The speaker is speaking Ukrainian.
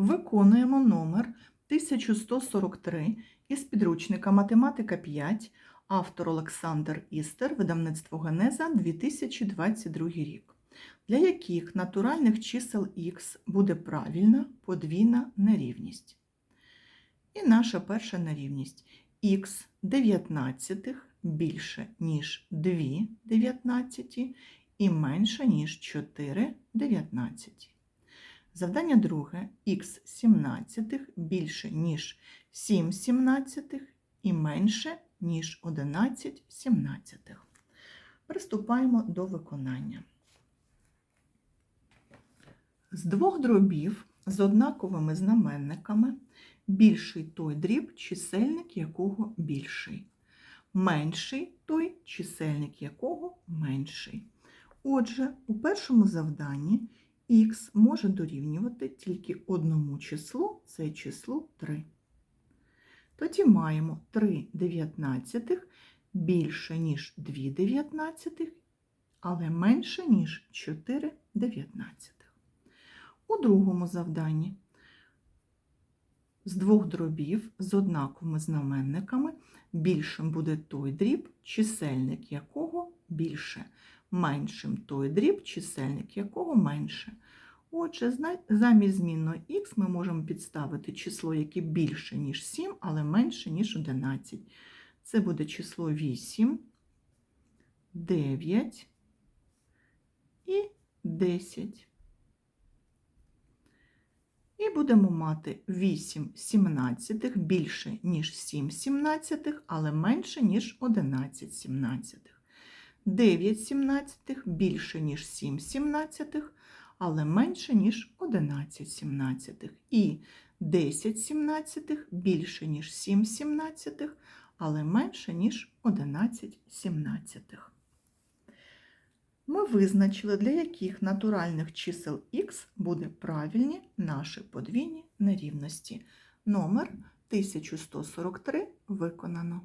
Виконуємо номер 1143 із підручника Математика 5, автор Олександр Істер, видавництво Генеза 2022 рік. Для яких натуральних чисел х буде правильна подвійна нерівність. І наша перша нерівність х 19 більше, ніж 2 дев'ятнадцяті і менше, ніж 4 дев'ятнадцяті. Завдання друге х 17 більше, ніж 7 сімнадцятих і менше, ніж 11 сімнадцятих. Приступаємо до виконання. З двох дробів з однаковими знаменниками більший той дріб, чисельник якого більший. Менший той, чисельник якого менший. Отже, у першому завданні х може дорівнювати тільки одному числу, це числу 3. Тоді маємо 3 дев'ятнадцятих більше, ніж 2 дев'ятнадцятих, але менше, ніж 4 дев'ятнадцятих. У другому завданні з двох дробів з однаковими знаменниками більшим буде той дріб, чисельник якого більше, меншим той дріб, чисельник якого менше. Отже, замість змінного х ми можемо підставити число, яке більше, ніж 7, але менше, ніж 11. Це буде число 8, 9 і 10. І будемо мати 8 сімнадцятих більше, ніж 7 сімнадцятих, але менше, ніж 11 сімнадцятих. 9 сімнадцятих більше, ніж 7 сімнадцятих, але менше, ніж 11 сімнадцятих. І 10 сімнадцятих більше, ніж 7 сімнадцятих, але менше, ніж 11 сімнадцятих. Ми визначили, для яких натуральних чисел х буде правильні наші подвійні нерівності. Номер 1143 виконано.